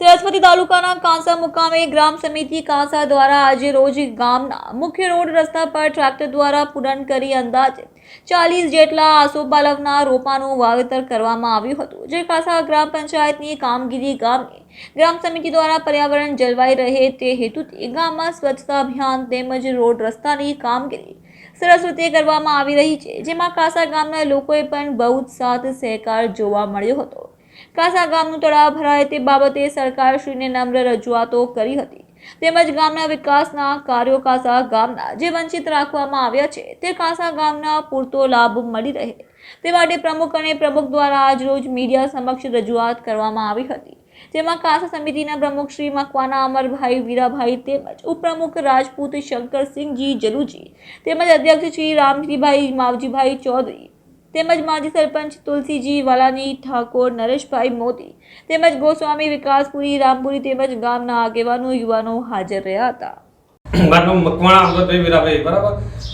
સરસ્વતી તાલુકાના કાંસા મુકામે ગ્રામ સમિતિ કાંસા દ્વારા આજે રોજ ગામના મુખ્ય રોડ રસ્તા પર ટ્રેક્ટર દ્વારા પૂરણ કરી અંદાજે ચાલીસ જેટલા આસોપાલવના રોપાનું વાવેતર કરવામાં આવ્યું હતું, જે કાંસા ગ્રામ પંચાયતની કામગીરી ગામની ગ્રામ સમિતિ દ્વારા પર્યાવરણ જળવાઈ રહે તે હેતુથી ગામમાં સ્વચ્છતા અભિયાન તેમજ રોડ રસ્તાની કામગીરી સરસ રીતે કરવામાં આવી રહી છે, જેમાં કાંસા ગામના લોકોએ પણ બહુ જ સાથ સહકાર જોવા મળ્યો હતો. કાંસા ગામનું તળાવ ભરાય તે બાબતે સરકારશ્રીને નમ્ર રજૂઆતો કરી હતી. તેમજ ગામના વિકાસના કાર્યો કાસા ગામના જે વંચિત રાખવામાં આવ્યા છે તે કાંસા ગામના પૂરતો લાભ મળી રહે. તે માટે પ્રમુખ અને પ્રમુખ દ્વારા આજરોજ મીડિયા સમક્ષ રજૂઆત કરવામાં આવી હતી. જેમાં કાસા સમિતિના પ્રમુખ શ્રી મકવાના અમરભાઈ, વીરાભાઈ તેમજ ઉપપ્રમુખ રાજપૂત શંકરસિંહજી જલુજી તેમજ અધ્યક્ષ શ્રી રામજીભાઈ, માવજીભાઈ ચૌધરી તેમજ માજી સરપંચ તુલસીજી વાલાની ઠાકોર, નરેશભાઈ મોદી તેમજ ગોસ્વામી વિકાસપુરી, રામપુરી તેમજ ગામના આગેવાનો, યુવાનો હાજર રહ્યા હતા. મારું મકવાણા અમૃતભાઈ વીરાભાઈ બરાબર?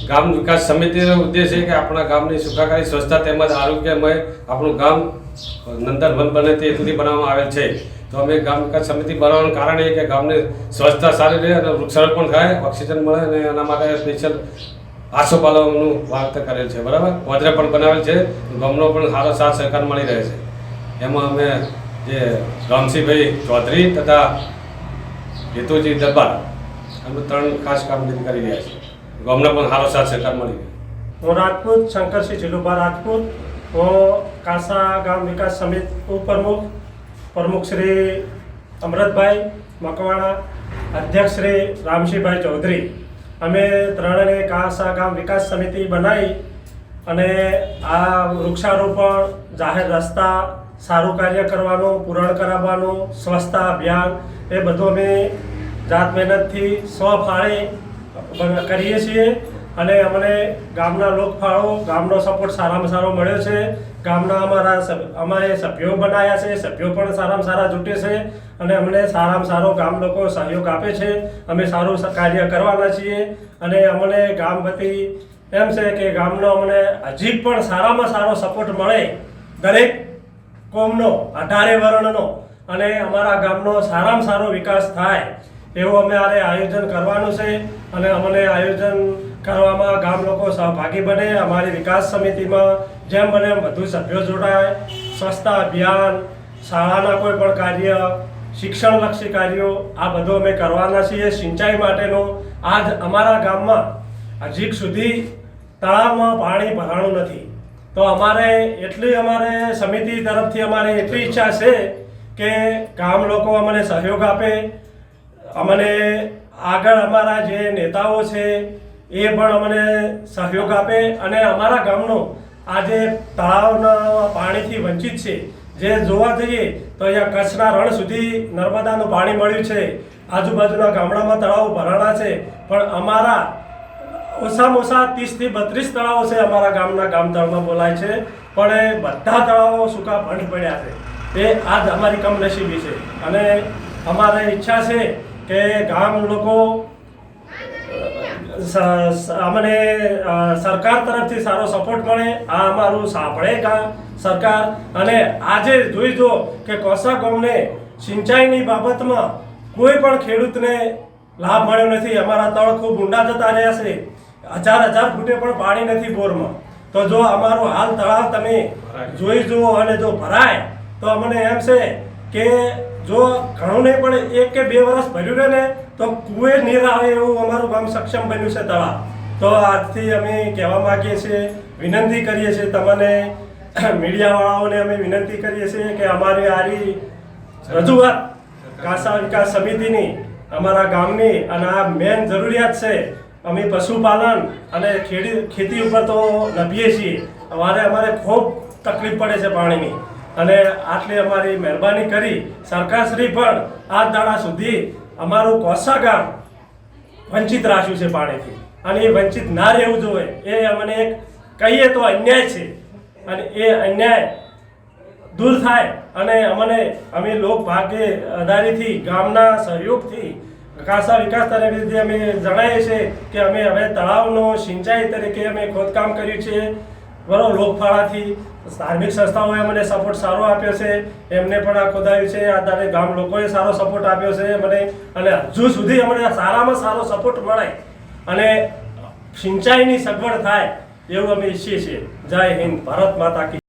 ગામ વિકાસ સમિતિનો ઉદ્દેશ છે કે આપણા ગામની સુખાકારી, સ્વચ્છતા તેમજ આરોગ્યમય આપણું ગામ નંદન વન બને તે હેતુથી બનાવવામાં આવેલ છે. તો અમે ગામ વિકાસ સમિતિ બનાવવાનું કારણ એ કે ગામને સ્વચ્છતા સારી રહે અને વૃક્ષારોપણ થાય, ઓક્સિજન મળે અને એના માટે સ્પેશિયલ આસોપાલવનું વાત કરેલ છે, બરાબર? વાદરા પણ બનાવેલ છે, ગામનો પણ સારો સાથ સહકાર મળી રહે છે. એમાં અમે જે રામસિંહભાઈ ચૌધરી તથા હેતુજી દરબાર અમે ત્રણ ખાસ કામગીરી કરી રહ્યા છીએ ગામનો પણ સારો સાથ સહકાર મળી રહ્યો હું રાજપૂત શંકરસિંહ જીલુભા રાજપૂત. હું કાંસા ગામ વિકાસ સમિતિ ઉપપ્રમુખ, પ્રમુખ શ્રી અમૃતભાઈ મકવાણા, અધ્યક્ષ શ્રી રામસિંહભાઈ ચૌધરી. અમે ત્રણેય કાસા ગામ વિકાસ સમિતિ બનાવી અને આ વૃક્ષારોપણ, જાહેર રસ્તા, સારું કાર્ય કરવાનું, પૂરણ કરાવવાનું, સ્વચ્છતા અભિયાન, એ બધું અમે જાત મહેનતથી સ્વફાળે કરીએ છીએ. અને અમને ગામના લોકફાળો, ગામનો સપોર્ટ સારામાં સારો મળ્યો છે. ગામના અમારા અમારે સભ્યો બનાવ્યા છે, સભ્યો પણ સારામાં સારા જૂટે છે અને અમને સારામાં સારો ગામ લોકો સહયોગ આપે છે. અમે સારું કાર્ય કરવાના છીએ અને અમને ગામ વતી એમ છે કે ગામનો અમને હજી પણ સારામાં સારો સપોર્ટ મળે દરેક કોમનો, અઢારે વર્ણનો અને અમારા ગામનો સારામાં સારો વિકાસ થાય, એવું અમે આરે આયોજન કરવાનું છે અને અમને આયોજન કરવામાં ગામ લોકો સહભાગી બને, અમારી વિકાસ સમિતિમાં જેમ બને એમ વધુ સભ્યો જોડાય. સ્વચ્છતા અભિયાન, શાળાના કોઈ પણ કાર્ય, શિક્ષણલક્ષી કાર્યો, આ બધું અમે કરવાના છીએ. સિંચાઈ માટેનું આજ અમારા ગામમાં હજી સુધી તળાવમાં પાણી ભરાણું નથી. તો અમારે એટલી અમારે સમિતિ તરફથી અમારે એટલી ઈચ્છા છે કે ગામ લોકો અમને સહયોગ આપે. અમને આગળ અમારા જે નેતાઓ છે એ પણ અમને સહયોગ આપે અને અમારા ગામનો આજે તળાવના પાણીથી વંચિત છે, જે જોવા જઈએ તો અહીંયા કચ્છના રણ સુધી નર્મદાનું પાણી મળ્યું છે. આજુબાજુના ગામડામાં તળાવો ભરાણા છે, પણ અમારા ઓછામાં ઓછા ત્રીસથી બત્રીસ તળાવો છે અમારા ગામના ગામતળમાં બોલાય છે. પણ એ બધા તળાવો સૂકા ભંડ પડ્યા છે. એ આજ અમારી કમનસીબી છે. અને અમારે ઈચ્છા છે કે ગામ લોકો અમને સરકાર તરફથી સારો સપોર્ટ મળે. આ અમારું સાંભળે કાં સરકાર. અને આજે જોઈ જો કે કોસા ગામને સિંચાઈની બાબતમાં કોઈ પણ ખેડૂતને લાભ મળ્યો નથી. અમારા તળ ખૂબ ઊંડા જતા રહ્યા છે. હજાર હજાર ફૂટે પણ પાણી નથી બોરમાં. તો જો અમારો હાલ તળાવ તમે જોઈ જુઓ અને જો ભરાય તો અમને એમ છે કે જો ઘણું નહીં પણ એક કે બે વર્ષ ભર્યું રહે ને, તો કુએ નીર આવે એવું અમારું ગામ સક્ષમ બન્યું છે તળાવ. તો આજથી અમે કહેવા માગીએ છીએ, વિનંતી કરીએ છીએ તમને, મીડિયાવાળાઓને અમે વિનંતી કરીએ છીએ કે અમારી આરી રજૂઆત કાસા વિકાસ સમિતિની, અમારા ગામની અને આ મેન જરૂરિયાત છે, અમે પશુપાલન અને ખેડી, ખેતી ઉપર તો નભીએ છીએ. અમારે અમારે ખૂબ તકલીફ પડે છે પાણીની. અને આટલી અમારી મહેરબાની કરી સરકારશ્રી પણ આ દાડા સુધી અમારું કોસા ગામ વંચિત રાખ્યું છે પાણીથી. અને એ વંચિત ના રહેવું જોઈએ. એ અમને એક કહીએ તો અન્યાય છે. અને એ અન્યાય દૂર થાય અને અમને અમે લોક ભાગ્ય આધારિતથી ગામના સહયોગથી, ખાસા વિકાસ તરફથી અમે જણાવીએ છીએ કે અમે હવે તળાવનો સિંચાઈ તરીકે અમે ખોદકામ કર્યું છે. બરાબર લોકફાળાથી ધાર્મિક સંસ્થાઓએ મને સપોર્ટ સારો આપ્યો છે. એમને પણ આ ખોદાયું છે. આ તારે ગામ લોકોએ સારો સપોર્ટ આપ્યો છે મને. અને હજુ સુધી અમને સારામાં સારો સપોર્ટ મળે. અને સિંચાઈની સગવડ થાય એવું અમે ઈચ્છીએ છીએ. જય હિન્દ. ભારત માતા કી